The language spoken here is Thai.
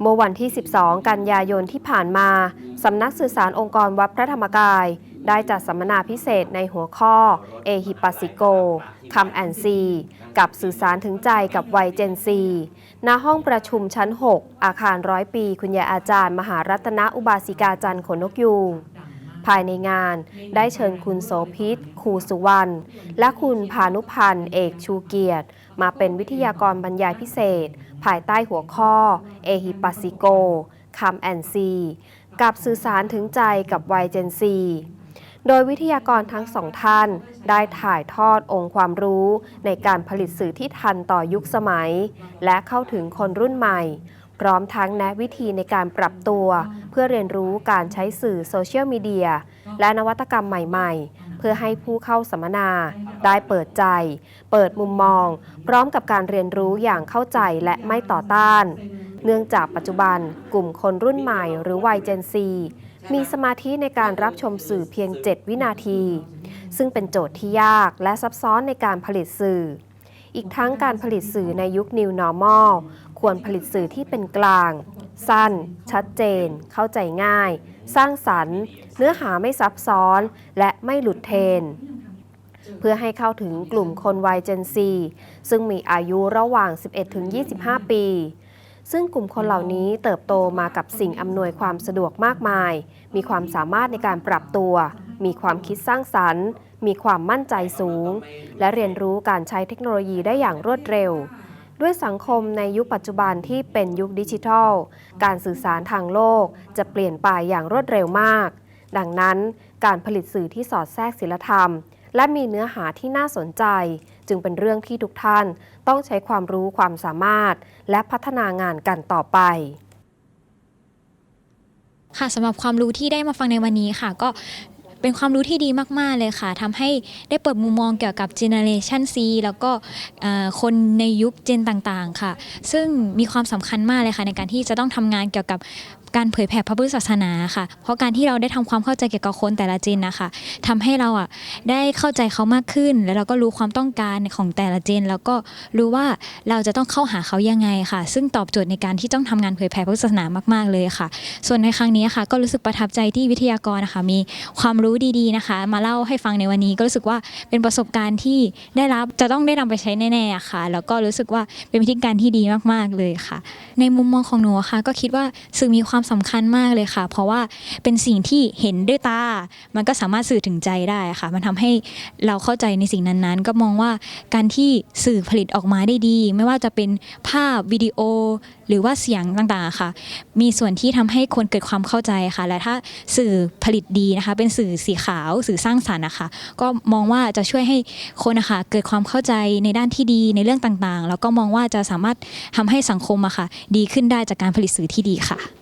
เมื่อวันที่ 12 กันยายนที่ผ่านมา สำนักสื่อสารองค์กรวัดพระธรรมกาย ได้จัดสัมมนาพิเศษในหัวข้อ เอฮิปัสสิโกคัมแอนซีกับสื่อสารถึงใจกับวัยเจนซีณห้องประชุมชั้น 6 อาคารร้อยปี คุณยายอาจารย์ มหารัตนอุบาสิกาจันทร์ขนนกยูง ภายในงาน ได้เชิญคุณโสพิษครูสุวรรณ และคุณพานุพันธ์เอกชูเกียรติ มาเป็นวิทยากรบรรยายพิเศษ ภายใต้หัวข้อ เอฮิปัสสิโกคัมแอนซีกับสื่อสารถึงใจกับวัยเจนซีโดยวิทยากรทั้งสองท่านได้ถ่ายทอดองค์ความรู้ในการผลิตสื่อที่ทันต่อยุคสมัย และเข้าถึงคนรุ่นใหม่ พร้อมทั้งแนะวิธีในการปรับตัว เพื่อเรียนรู้การใช้สื่อโซเชียลมีเดียและนวัตกรรมใหม่ๆ เพื่อให้ผู้เข้าสัมมนา ได้เปิดใจ เปิดมุมมอง พร้อมกับการเรียนรู้อย่างเข้าใจและไม่ต่อต้าน เนื่องจากปัจจุบัน กลุ่มคนรุ่นใหม่หรือวัยเจนซีมีสมาธิในการรับชมสื่อเพียง 7 วินาที ซึ่งเป็นโจทย์ที่ยากและซับซ้อนในการผลิตสื่อ อีกทั้งการผลิตสื่อในยุค New Normal ควรผลิตสื่อที่เป็นกลาง สั้น ชัดเจน เข้าใจง่าย สร้างสรรค์ เนื้อหาไม่ซับซ้อน และไม่หลุดเทรนเพื่อให้เข้าถึงกลุ่มคนวัยเจนซีซึ่งมีอายุระหว่าง 11 ถึง 25 ปี ซึ่งกลุ่มคนเหล่านี้เติบโตมากับสิ่งอำนวยความสะดวกมากมาย มีความสามารถในการปรับตัว มีความคิดสร้างสรรค์ มีความมั่นใจสูง และเรียนรู้การใช้เทคโนโลยีได้อย่างรวดเร็ว ด้วยสังคมในยุคปัจจุบันที่เป็นยุคดิจิทัล การสื่อสารทางโลกจะเปลี่ยนไปอย่างรวดเร็วมาก ดังนั้นการผลิตสื่อที่สอดแทรกศิลธรรม และมีเนื้อหาที่น่าสนใจ จึงเป็นเรื่องที่ทุกท่าน ต้องใช้ความรู้ความสามารถ และพัฒนางานกันต่อไปค่ะสำหรับความรู้ที่ได้มาฟังในวันนี้ค่ะ ก็ เป็นความรู้ที่ดีมาก ๆ เลยค่ะทำให้ได้เปิดมุมมองเกี่ยวกับเจเนเรชัน C แล้วก็คนในยุคเจนต่างๆ ค่ะ ซึ่งมีความสำคัญมากเลยค่ะในการที่จะต้องทำงานเกี่ยวกับการเผยแผ่พระพุทธศาสนาค่ะ เพราะการที่เราได้ทำความเข้าใจเกี่ยวกับคนแต่ละเจนนะคะทำให้เราอะได้เข้าใจเขามากขึ้น แล้วเราก็รู้ความต้องการของแต่ละเจนแล้วก็รู้ว่าเราจะต้องเข้าหาเขายังไงค่ะ ซึ่งตอบโจทย์ในการที่ต้องทำงานเผยแผ่พระพุทธศาสนามากๆเลยค่ะ ส่วนในครั้งนี้ค่ะ ก็รู้สึกประทับใจที่วิทยากรนะคะ มีความรู้ดีๆนะคะ มาเล่าให้ฟังในวันนี้ก็รู้สึกว่าเป็นประสบการณ์ที่ได้รับจะต้องได้นำไปใช้แน่ๆค่ะ แล้วก็รู้สึกว่าเป็นวิธีการที่ดีมากๆเลยค่ะ ในมุมมองของหนูค่ะ ก็คิดว่าสื่อมีความความสำคัญมากเลยค่ะ เพราะว่าเป็นสิ่งที่เห็นด้วยตา มันก็สามารถสื่อถึงใจได้ค่ะ มันทำให้เราเข้าใจในสิ่งนั้นๆ ก็มองว่าการที่สื่อผลิตออกมาได้ดี ไม่ว่าจะเป็นภาพวิดีโอ หรือว่าเสียงต่างๆค่ะ มีส่วนที่ทำให้คนเกิดความเข้าใจค่ะ และถ้าสื่อผลิตดีนะคะ เป็นสื่อสีขาว สื่อสร้างสรรค์นะคะ ก็มองว่าจะช่วยให้คนนะคะเกิดความเข้าใจในด้านที่ดีในเรื่องต่างๆ แล้วก็มองว่าจะสามารถทำให้สังคมอะค่ะ ดีขึ้นได้จากการผลิตสื่อที่ดีค่ะ